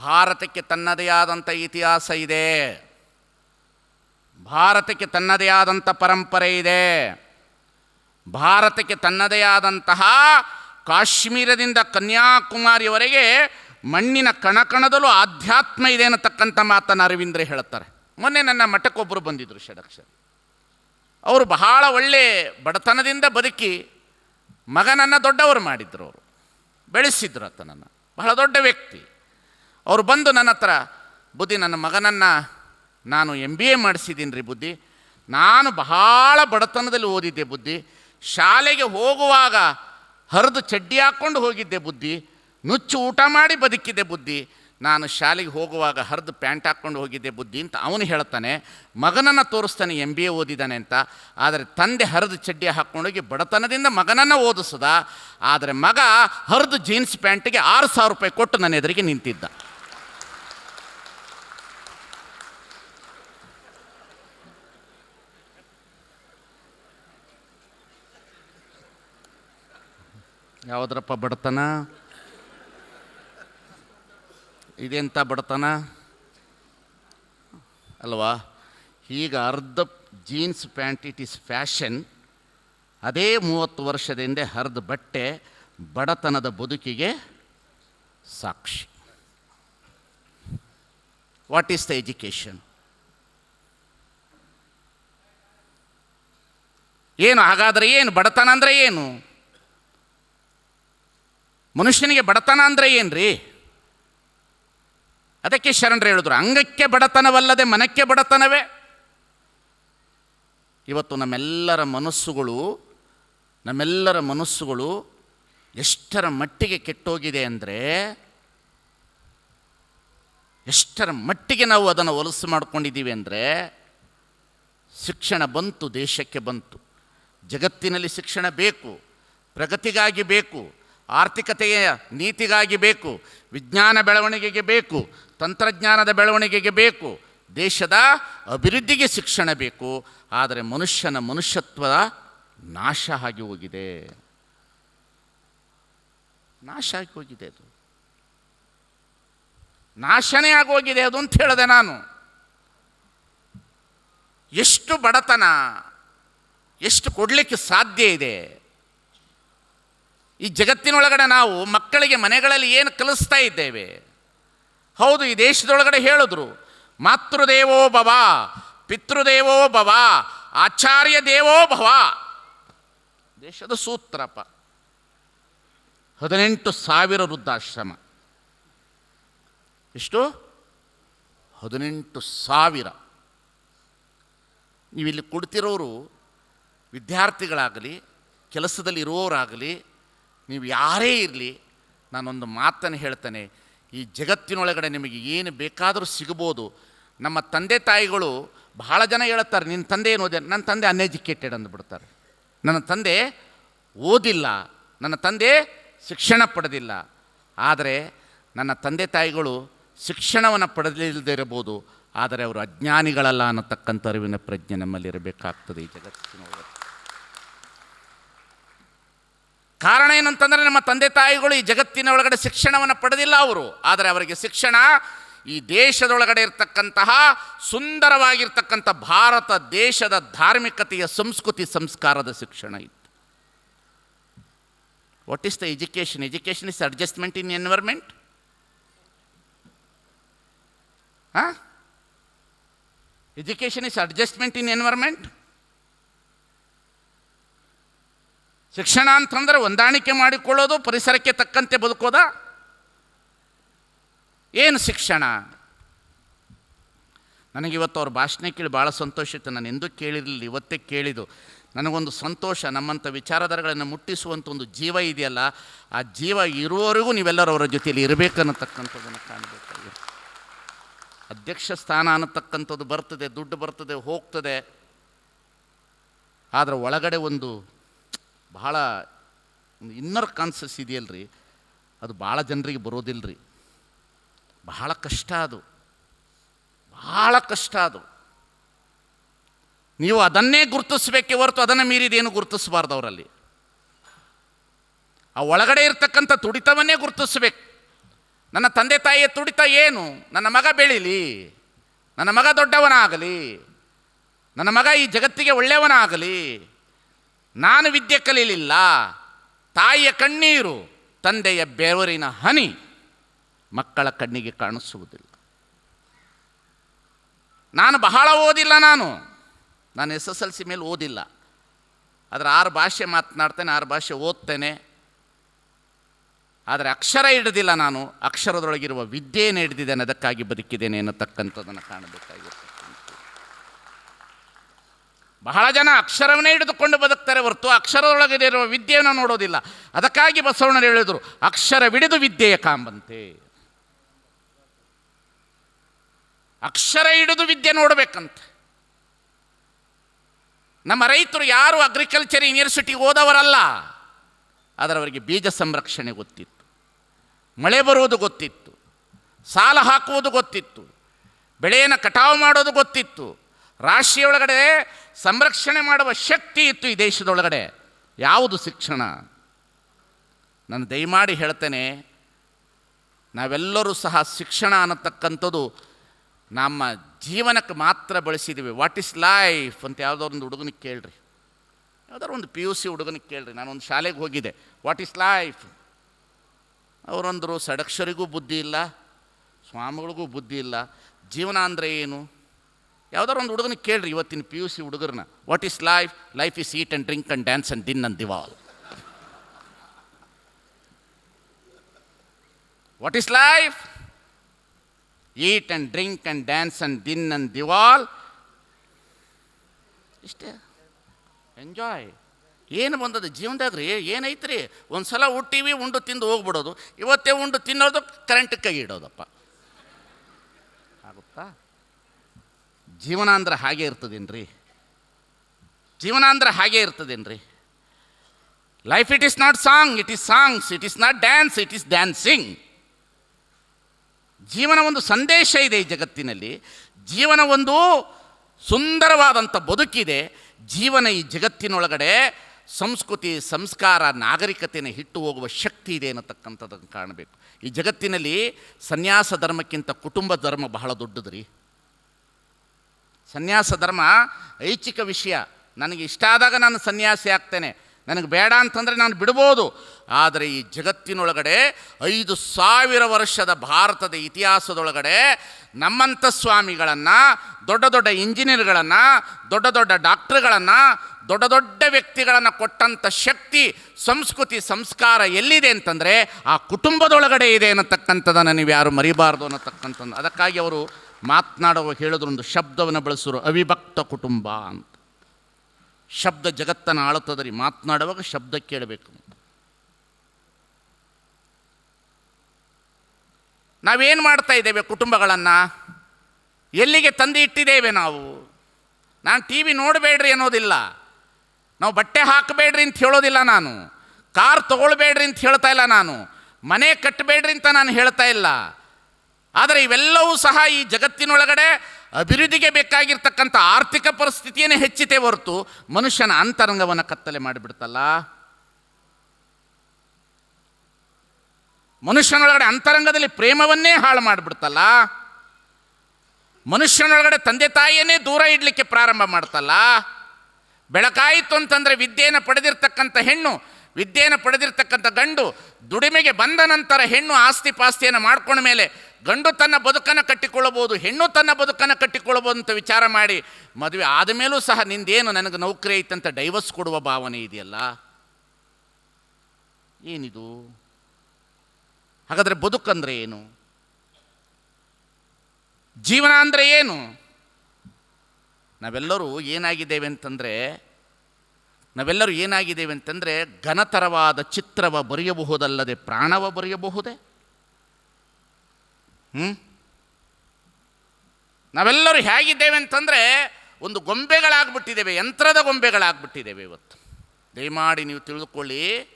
ಭಾರತಕ್ಕೆ ತನ್ನದೇ ಆದಂಥ ಇತಿಹಾಸ ಇದೆ. ಭಾರತಕ್ಕೆ ತನ್ನದೇ ಆದಂಥ ಪರಂಪರೆ ಇದೆ. ಭಾರತಕ್ಕೆ ತನ್ನದೇ ಆದಂತಹ ಕಾಶ್ಮೀರದಿಂದ ಕನ್ಯಾಕುಮಾರಿಯವರೆಗೆ ಮಣ್ಣಿನ ಕಣಕಣದಲ್ಲೂ ಆಧ್ಯಾತ್ಮ ಇದೆ ಅನ್ನತಕ್ಕಂಥ ಮಾತನ್ನು ಅರವಿಂದ್ರೆ ಹೇಳ್ತಾರೆ ಮೊನ್ನೆ ನನ್ನ ಮಠಕ್ಕೊಬ್ಬರು ಬಂದಿದ್ದರು ಷಡಕ್ಷರ. ಅವರು ಬಹಳ ಒಳ್ಳೆ ಬಡತನದಿಂದ ಬದುಕಿ ಮಗನನ್ನು ದೊಡ್ಡವರು ಮಾಡಿದ್ರು ಅವರು. ಬೆಳೆಸಿದ್ರು ಆತನನ್ನು. ಬಹಳ ದೊಡ್ಡ ವ್ಯಕ್ತಿ. ಅವರು ಬಂದು ನನ್ನ ಹತ್ರ, ಬುದ್ಧಿ, ನನ್ನ ಮಗನನ್ನು ನಾನು ಎಂ ಬಿ ಎ ಮಾಡಿಸಿದ್ದೀನಿ ರೀ ಬುದ್ಧಿ. ನಾನು ಬಹಳ ಬಡತನದಲ್ಲಿ ಓದಿದ್ದೆ ಬುದ್ಧಿ. ಶಾಲೆಗೆ ಹೋಗುವಾಗ ಹರಿದು ಚಡ್ಡಿ ಹಾಕ್ಕೊಂಡು ಹೋಗಿದ್ದೆ ಬುದ್ಧಿ. ನುಚ್ಚು ಊಟ ಮಾಡಿ ಬದುಕಿದ್ದೆ ಬುದ್ಧಿ. ನಾನು ಶಾಲೆಗೆ ಹೋಗುವಾಗ ಹರಿದು ಪ್ಯಾಂಟ್ ಹಾಕ್ಕೊಂಡು ಹೋಗಿದ್ದೆ ಬುದ್ಧಿ ಅಂತ ಅವನು ಹೇಳ್ತಾನೆ. ಮಗನನ್ನು ತೋರಿಸ್ತಾನೆ ಎಂ ಬಿ ಎ ಓದಿದ್ದಾನೆ ಅಂತ. ಆದರೆ ತಂದೆ ಹರಿದು ಚಡ್ಡಿ ಹಾಕ್ಕೊಂಡೋಗಿ ಬಡತನದಿಂದ ಮಗನನ್ನು ಓದಿಸದ. ಆದರೆ ಮಗ ಹರಿದು ಜೀನ್ಸ್ ಪ್ಯಾಂಟಿಗೆ ಆರು ಸಾವಿರ ರೂಪಾಯಿ ಕೊಟ್ಟು ನನ್ನ ಎದುರಿಗೆ ನಿಂತಿದ್ದ. ಯಾವುದ್ರಪ್ಪ ಬಡತನ? ಇದೆಂಥ ಬಡತನ? ಅಲ್ವಾ? ಈಗ ಅರ್ಧ jeans pant, it is fashion. ಅದೇ ಮೂವತ್ತು ವರ್ಷದ ಹಿಂದೆ ಬಟ್ಟೆ ಬಡತನದ ಬದುಕಿಗೆ ಸಾಕ್ಷಿ. ವಾಟ್ ಈಸ್ ದ ಎಜುಕೇಷನ್ ಏನು ಹಾಗಾದರೆ ಏನು? ಬಡತನ ಅಂದರೆ ಏನು? ಮನುಷ್ಯನಿಗೆ ಬಡತನ ಅಂದರೆ ಏನ್ರಿ? ಅದಕ್ಕೆ ಶರಣರು ಹೇಳಿದ್ರು, ಅಂಗಕ್ಕೆ ಬಡತನವಲ್ಲದೆ ಮನಕ್ಕೆ ಬಡತನವೇ? ಇವತ್ತು ನಮ್ಮೆಲ್ಲರ ಮನಸ್ಸುಗಳು ನಮ್ಮೆಲ್ಲರ ಮನಸ್ಸುಗಳು ಎಷ್ಟರ ಮಟ್ಟಿಗೆ ಕೆಟ್ಟೋಗಿದೆ ಅಂದರೆ, ಎಷ್ಟರ ಮಟ್ಟಿಗೆ ನಾವು ಅದನ್ನು ಹೊಲಸು ಮಾಡ್ಕೊಂಡಿದ್ದೀವಿ ಅಂದರೆ, ಶಿಕ್ಷಣ ಬಂತು, ದೇಶಕ್ಕೆ ಬಂತು. ಜಗತ್ತಿನಲ್ಲಿ ಶಿಕ್ಷಣ ಬೇಕು, ಪ್ರಗತಿಗಾಗಿ ಬೇಕು ಆರ್ಥಿಕತೆಯ ನೀತಿಗಾಗಿ ಬೇಕು, ವಿಜ್ಞಾನ ಬೆಳವಣಿಗೆಗೆ ಬೇಕು, ತಂತ್ರಜ್ಞಾನದ ಬೆಳವಣಿಗೆಗೆ ಬೇಕು, ದೇಶದ ಅಭಿವೃದ್ಧಿಗೆ ಶಿಕ್ಷಣ ಬೇಕು, ಆದರೆ ಮನುಷ್ಯನ ಮನುಷ್ಯತ್ವದ ನಾಶ ಆಗಿ ಹೋಗಿದೆ. ನಾಶ ಆಗಿ ಹೋಗಿದೆ ಅದು. ನಾಶನೇ ಆಗೋಗಿದೆ ಅದು ಅಂತ ಹೇಳಿದೆ ನಾನು. ಎಷ್ಟು ಬಡತನ, ಎಷ್ಟು ಕೊಡಲಿಕ್ಕೆ ಸಾಧ್ಯ ಇದೆ ಈ ಜಗತ್ತಿನೊಳಗಡೆ ನಾವು ಮಕ್ಕಳಿಗೆ ಮನೆಗಳಲ್ಲಿ ಏನು ಕಲಿಸ್ತಾ ಇದ್ದೇವೆ? ಹೌದು, ಈ ದೇಶದೊಳಗಡೆ ಹೇಳಿದ್ರು, ಮಾತೃದೇವೋ ಭವ, ಪಿತೃದೇವೋ ಭವ, ಆಚಾರ್ಯ ದೇವೋ ಭವ. ದೇಶದ ಸೂತ್ರಪ್ಪ ಹದಿನೆಂಟು ಸಾವಿರ ವೃದ್ಧಾಶ್ರಮ. ಎಷ್ಟು? ಹದಿನೆಂಟು ಸಾವಿರ. ನೀವಿಲ್ಲಿ ಕೊಡ್ತಿರೋರು ವಿದ್ಯಾರ್ಥಿಗಳಾಗಲಿ ಕೆಲಸದಲ್ಲಿ ಇರುವವರಾಗಲಿ ನೀವು ಯಾರೇ ಇರಲಿ, ನಾನೊಂದು ಮಾತನ್ನು ಹೇಳ್ತೇನೆ. ಈ ಜಗತ್ತಿನೊಳಗಡೆ ನಿಮಗೆ ಏನು ಬೇಕಾದರೂ ಸಿಗ್ಬೋದು. ನಮ್ಮ ತಂದೆ ತಾಯಿಗಳು ಬಹಳ ಜನ ಹೇಳ್ತಾರೆ, ನಿನ್ನ ತಂದೆ ಏನು ಓದಿ ನನ್ನ ತಂದೆ ಅನ್ಎಜುಕೇಟೆಡ್ ಅಂದ್ಬಿಡ್ತಾರೆ ನನ್ನ ತಂದೆ ಓದಿಲ್ಲ. ನನ್ನ ತಂದೆ ಶಿಕ್ಷಣ ಪಡೆದಿಲ್ಲ. ಆದರೆ ನನ್ನ ತಂದೆ ತಾಯಿಗಳು ಶಿಕ್ಷಣವನ್ನು ಪಡೆದಿಲ್ಲದೆ ಇರಬಹುದು ಆದರೆ ಅವರು ಅಜ್ಞಾನಿಗಳಲ್ಲ ಅನ್ನತಕ್ಕಂಥ ಅರಿವಿನ ಪ್ರಜ್ಞೆ ನಮ್ಮಲ್ಲಿರಬೇಕಾಗ್ತದೆ ಈ ಜಗತ್ತಿನೊಳಗೆ ಕಾರಣ ಏನಂತಂದರೆ ನಮ್ಮ ತಂದೆ ತಾಯಿಗಳು ಈ ಜಗತ್ತಿನ ಒಳಗಡೆ ಶಿಕ್ಷಣವನ್ನು ಪಡೆದಿಲ್ಲ ಅವರು. ಆದರೆ ಅವರಿಗೆ ಶಿಕ್ಷಣ ಈ ದೇಶದೊಳಗಡೆ ಇರತಕ್ಕಂತಹ ಸುಂದರವಾಗಿರ್ತಕ್ಕಂಥ ಭಾರತ ದೇಶದ ಧಾರ್ಮಿಕತೆಯ ಸಂಸ್ಕೃತಿ ಸಂಸ್ಕಾರದ ಶಿಕ್ಷಣ ಇತ್ತು. What is the education education is adjustment in environment ಹಾಂ education is adjustment in environment ಶಿಕ್ಷಣ ಅಂತಂದರೆ ಹೊಂದಾಣಿಕೆ ಮಾಡಿಕೊಳ್ಳೋದು, ಪರಿಸರಕ್ಕೆ ತಕ್ಕಂತೆ ಬದುಕೋದ? ಏನು ಶಿಕ್ಷಣ? ನನಗಿವತ್ತು ಅವ್ರ ಭಾಷಣ ಕೇಳಿ ಭಾಳ ಸಂತೋಷ ಇತ್ತು. ನಾನು ಎಂದೂ ಕೇಳಿರಲಿಲ್ಲ, ಇವತ್ತೇ ಕೇಳಿದು ನನಗೊಂದು ಸಂತೋಷ, ನಮ್ಮಂಥ ವಿಚಾರಧಾರೆಗಳನ್ನು ಮುಟ್ಟಿಸುವಂಥ ಒಂದು ಜೀವ ಇದೆಯಲ್ಲ, ಆ ಜೀವ ಇರುವವರೆಗೂ ನೀವೆಲ್ಲರೂ ಅವರ ಜೊತೆಯಲ್ಲಿ ಇರಬೇಕನ್ನತಕ್ಕಂಥದ್ದನ್ನು ಕಾಣಬೇಕಾಗಿದೆ. ಅಧ್ಯಕ್ಷ ಸ್ಥಾನ ಅನ್ನತಕ್ಕಂಥದ್ದು ಬರ್ತದೆ, ದುಡ್ಡು ಬರ್ತದೆ, ಹೋಗ್ತದೆ. ಆದರೆ ಒಳಗಡೆ ಒಂದು ಒಂದು ಇನ್ನರ್ ಕಾನ್ಸಸ್ ಇದೆಯಲ್ರಿ? ಅದು ಭಾಳ ಜನರಿಗೆ ಬರೋದಿಲ್ಲ ರೀ ಬಹಳ ಕಷ್ಟ ಅದು. ಬಹಳ ಕಷ್ಟ ಅದು. ನೀವು ಅದನ್ನೇ ಗುರುತಿಸ್ಬೇಕೆ ಹೊರತು ಅದನ್ನು ಮೀರಿದೇನು ಗುರುತಿಸಬಾರ್ದು ಅವರಲ್ಲಿ ಆ ಒಳಗಡೆ ಇರ್ತಕ್ಕಂಥ ತುಡಿತವನ್ನೇ ಗುರುತಿಸ್ಬೇಕು. ನನ್ನ ತಂದೆ ತಾಯಿಯ ತುಡಿತ ಏನು? ನನ್ನ ಮಗ ಬೆಳೀಲಿ. ನನ್ನ ಮಗ ದೊಡ್ಡವನಾಗಲಿ. ನನ್ನ ಮಗ ಈ ಜಗತ್ತಿಗೆ ಒಳ್ಳೆಯವನಾಗಲಿ. ನಾನು ವಿದ್ಯೆ ಕಲೀಲಿಲ್ಲ. ತಾಯಿಯ ಕಣ್ಣೀರು, ತಂದೆಯ ಬೆವರಿನ ಹನಿ ಮಕ್ಕಳ ಕಣ್ಣಿಗೆ ಕಾಣಿಸುವುದಿಲ್ಲ. ನಾನು ಬಹಳ ಓದಿಲ್ಲ ನಾನು. ನಾನು ಎಸ್ ಎಸ್ ಎಲ್ ಸಿ ಮೇಲೆ ಓದಿಲ್ಲ. ಆದರೆ ಆರು ಭಾಷೆ ಮಾತನಾಡ್ತೇನೆ, ಆರು ಭಾಷೆ ಓದ್ತೇನೆ. ಆದರೆ ಅಕ್ಷರ ಹಿಡಿದಿಲ್ಲ ನಾನು. ಅಕ್ಷರದೊಳಗಿರುವ ವಿದ್ಯೆಯನ್ನು ಹಿಡಿದಿದ್ದೇನೆ ಅದಕ್ಕಾಗಿ ಬದುಕಿದ್ದೇನೆ ಅನ್ನತಕ್ಕಂಥದ್ದನ್ನು ಕಾಣಬೇಕಾಗಿರುತ್ತೆ ಬಹಳ ಜನ ಅಕ್ಷರವನ್ನೇ ಹಿಡಿದುಕೊಂಡು ಬದುಕ್ತಾರೆ ಹೊರತು ಅಕ್ಷರದೊಳಗೆ ಇರುವ ವಿದ್ಯೆಯನ್ನು ನೋಡೋದಿಲ್ಲ. ಅದಕ್ಕಾಗಿ ಬಸವಣ್ಣರು ಹೇಳಿದರು ಅಕ್ಷರವಿಡಿದು ವಿದ್ಯೆಯ ಕಾಂಬಂತೆ. ಅಕ್ಷರ ಹಿಡಿದು ವಿದ್ಯೆ ನೋಡಬೇಕಂತೆ. ನಮ್ಮ ರೈತರು ಯಾರು ಅಗ್ರಿಕಲ್ಚರ್ ಯೂನಿವರ್ಸಿಟಿಗೆ ಓದವರಲ್ಲ ಆದರೆ ಅವರಿಗೆ ಬೀಜ ಸಂರಕ್ಷಣೆ ಗೊತ್ತಿತ್ತು. ಮಳೆ ಬರುವುದು ಗೊತ್ತಿತ್ತು. ಸಾಲ ಹಾಕುವುದು ಗೊತ್ತಿತ್ತು. ಬೆಳೆಯನ್ನು ಕಟಾವು ಮಾಡೋದು ಗೊತ್ತಿತ್ತು. ರಾಶಿಯೊಳಗಡೆ ಸಂರಕ್ಷಣೆ ಮಾಡುವ ಶಕ್ತಿ ಇತ್ತು ಈ ದೇಶದೊಳಗಡೆ. ಯಾವುದು ಶಿಕ್ಷಣ? ನಾನು ದಯಮಾಡಿ ಹೇಳ್ತೇನೆ, ನಾವೆಲ್ಲರೂ ಸಹ ಶಿಕ್ಷಣ ಅನ್ನತಕ್ಕಂಥದ್ದು ನಮ್ಮ ಜೀವನಕ್ಕೆ ಮಾತ್ರ ಬಳಸಿದ್ದೀವಿ ವಾಟ್ ಇಸ್ ಲೈಫ್ ಅಂತ ಯಾವುದೋ ಒಂದು ಹುಡುಗನಿಗೆ ಕೇಳ್ರಿ. ಯಾವುದಾದ್ರು ಒಂದು ಪಿ ಯು ಸಿ ಹುಡುಗನಿಗೆ ಕೇಳ್ರಿ. ನಾನೊಂದು ಶಾಲೆಗೆ ಹೋಗಿದ್ದೆ. ವಾಟ್ ಇಸ್ ಲೈಫ್ ಅವರಂದರು ಸಡಕ್ಷರಿಗೂ ಬುದ್ಧಿ ಇಲ್ಲ, ಸ್ವಾಮಿಗಳಿಗೂ ಬುದ್ಧಿ ಇಲ್ಲ. ಜೀವನ ಅಂದರೆ ಏನು? ಯಾವ್ದಾರು ಒಂದು ಹುಡುಗನ ಕೇಳ್ರಿ, ಇವತ್ತಿನ ಪಿ ಯು ಸಿ ಹುಡುಗರನ್ನ what is life life is eat and drink and dance and dine and ದಿವಾಲ್ what is life eat and drink and dance and dine and ದಿವಾಲ್ ಇಷ್ಟೇ. ಎಂಜಾಯ್ ಏನು ಬಂದದ ಜೀವನದಾಗ ರೀ ಏನೈತ್ರಿ ಒಂದು ಸಲ ಹುಟ್ಟಿವಿ ಉಂಡು ತಿಂದು ಹೋಗ್ಬಿಡೋದು, ಇವತ್ತೇ ಉಂಡು ತಿನ್ನೋದು ಕರೆಂಟ್ ಕೈ ಇಡೋದಪ್ಪ. ಜೀವನ ಅಂದ್ರೆ ಹಾಗೆ ಇರ್ತದೇನ್ರಿ? ಜೀವನ ಅಂದ್ರೆ ಹಾಗೆ ಇರ್ತದೇನ್ರಿ? Life it is not song it is songs it is not dance it is dancing ಜೀವನ ಒಂದು ಸಂದೇಶ ಇದೆ ಈ ಜಗತ್ತಿನಲ್ಲಿ. ಜೀವನ ಒಂದು ಸುಂದರವಾದಂಥ ಬದುಕಿದೆ. ಜೀವನ ಈ ಜಗತ್ತಿನೊಳಗಡೆ ಸಂಸ್ಕೃತಿ, ಸಂಸ್ಕಾರ ನಾಗರಿಕತೆಯನ್ನು ಹಿಟ್ಟು ಹೋಗುವ ಶಕ್ತಿ ಇದೆ ಅನ್ನತಕ್ಕಂಥದ್ದನ್ನು ಕಾಣಬೇಕು. ಈ ಜಗತ್ತಿನಲ್ಲಿ ಸನ್ಯಾಸ ಧರ್ಮಕ್ಕಿಂತ ಕುಟುಂಬ ಧರ್ಮ ಬಹಳ ದೊಡ್ಡದು ರೀ ಸನ್ಯಾಸ ಧರ್ಮ ಐಚ್ಛಿಕ ವಿಷಯ. ನನಗೆ ಇಷ್ಟ ಆದಾಗ ನಾನು ಸನ್ಯಾಸಿ ಆಗ್ತೇನೆ. ನನಗೆ ಬೇಡ ಅಂತಂದರೆ ನಾನು ಬಿಡ್ಬೋದು. ಆದರೆ ಈ ಜಗತ್ತಿನೊಳಗಡೆ ಐದು ಸಾವಿರ ವರ್ಷದ ಭಾರತದ ಇತಿಹಾಸದೊಳಗಡೆ ನಮ್ಮಂಥ ಸ್ವಾಮಿಗಳನ್ನು, ದೊಡ್ಡ ದೊಡ್ಡ ಇಂಜಿನಿಯರ್ಗಳನ್ನು, ದೊಡ್ಡ ದೊಡ್ಡ ಡಾಕ್ಟ್ರುಗಳನ್ನು, ದೊಡ್ಡ ದೊಡ್ಡ ವ್ಯಕ್ತಿಗಳನ್ನು ಕೊಟ್ಟಂಥ ಶಕ್ತಿ, ಸಂಸ್ಕೃತಿ, ಸಂಸ್ಕಾರ ಎಲ್ಲಿದೆ ಅಂತಂದರೆ ಆ ಕುಟುಂಬದೊಳಗಡೆ ಇದೆ ಅನ್ನತಕ್ಕಂಥದ್ದನ್ನು ನೀವು ಯಾರು ಮರಿಬಾರ್ದು ಅನ್ನತಕ್ಕಂಥದ್ದು. ಅದಕ್ಕಾಗಿ ಅವರು ಮಾತನಾಡುವ ಹೇಳಿದ್ರು ಒಂದು ಶಬ್ದವನ್ನು ಬಳಸಿದ್ರು ಅವಿಭಕ್ತ ಕುಟುಂಬ ಅಂತ. ಶಬ್ದ ಜಗತ್ತನ್ನು ಆಳುತ್ತದರಿ, ಮಾತನಾಡುವಾಗ ಶಬ್ದ ಕೇಳಬೇಕು. ನಾವೇನು ಮಾಡ್ತಾ ಇದ್ದೇವೆ ಕುಟುಂಬಗಳನ್ನು? ಎಲ್ಲಿಗೆ ತಂದು ಇಟ್ಟಿದ್ದೇವೆ ನಾವು? ನಾನು ಟಿ ವಿ ನೋಡಬೇಡ್ರಿ ಅನ್ನೋದಿಲ್ಲ. ನಾವು ಬಟ್ಟೆ ಹಾಕಬೇಡ್ರಿ ಅಂತ ಹೇಳೋದಿಲ್ಲ ನಾನು. ಕಾರ್ ತೊಗೊಳ್ಬೇಡ್ರಿ ಅಂತ ಹೇಳ್ತಾ ಇಲ್ಲ ನಾನು. ಮನೆ ಕಟ್ಟಬೇಡ್ರಿ ಅಂತ ನಾನು ಹೇಳ್ತಾ ಇಲ್ಲ. ಆದರೆ ಇವೆಲ್ಲವೂ ಸಹ ಈ ಜಗತ್ತಿನೊಳಗಡೆ ಅಭಿವೃದ್ಧಿಗೆ ಬೇಕಾಗಿರ್ತಕ್ಕಂಥ ಆರ್ಥಿಕ ಪರಿಸ್ಥಿತಿಯೇ ಹೆಚ್ಚಿತೆ ಹೊರತು ಮನುಷ್ಯನ ಅಂತರಂಗವನ್ನು ಕತ್ತಲೆ ಮಾಡಿಬಿಡ್ತಲ್ಲ. ಮನುಷ್ಯನೊಳಗಡೆ ಅಂತರಂಗದಲ್ಲಿ ಪ್ರೇಮವನ್ನೇ ಹಾಳು ಮಾಡಿಬಿಡ್ತಲ್ಲ. ಮನುಷ್ಯನೊಳಗಡೆ ತಂದೆ ತಾಯಿಯನ್ನೇ ದೂರ ಇಡಲಿಕ್ಕೆ ಪ್ರಾರಂಭ ಮಾಡ್ತಲ್ಲ. ಬೆಳಕಾಯಿತು ಅಂತಂದರೆ ವಿದ್ಯೆಯನ್ನು ಪಡೆದಿರ್ತಕ್ಕಂಥ ಹೆಣ್ಣು ವಿದ್ಯೆಯನ್ನು ಪಡೆದಿರ್ತಕ್ಕಂಥ ಗಂಡು ದುಡಿಮೆಗೆ ಬಂದ ನಂತರ ಹೆಣ್ಣು ಆಸ್ತಿ ಪಾಸ್ತಿಯನ್ನು ಮಾಡ್ಕೊಂಡ ಮೇಲೆ ಗಂಡು ತನ್ನ ಬದುಕನ್ನು ಕಟ್ಟಿಕೊಳ್ಳಬಹುದು, ಹೆಣ್ಣು ತನ್ನ ಬದುಕನ್ನು ಕಟ್ಟಿಕೊಳ್ಳಬಹುದು ಅಂತ ವಿಚಾರ ಮಾಡಿ ಮದುವೆ ಆದ ಮೇಲೂ ಸಹ ನಿಂದೇನು ನನಗೆ ನೌಕರಿ ಐತಂತ ಡೈವರ್ಸ್ ಕೊಡುವ ಭಾವನೆ ಇದೆಯಲ್ಲ? ಏನಿದು? ಹಾಗಾದರೆ ಬದುಕಂದ್ರೆ ಏನು? ಜೀವನ ಅಂದರೆ ಏನು? ನಾವೆಲ್ಲರೂ ಏನಾಗಿದ್ದೇವೆ ಅಂತಂದರೆ ನಾವೆಲ್ಲರೂ ಏನಾಗಿದ್ದೇವೆ ಅಂತಂದರೆ ಘನತರವಾದ ಚಿತ್ರವ ಬರೆಯಬಹುದಲ್ಲದೆ ಪ್ರಾಣವ ಬರೆಯಬಹುದೇ? ಹ್ಞೂ ನಾವೆಲ್ಲರೂ ಹೇಗಿದ್ದೇವೆ ಅಂತಂದರೆ ಒಂದು ಗೊಂಬೆಗಳಾಗ್ಬಿಟ್ಟಿದ್ದೇವೆ, ಯಂತ್ರದ ಗೊಂಬೆಗಳಾಗ್ಬಿಟ್ಟಿದ್ದೇವೆ ಇವತ್ತು. ದಯಮಾಡಿ ನೀವು ತಿಳಿದುಕೊಳ್ಳಿ.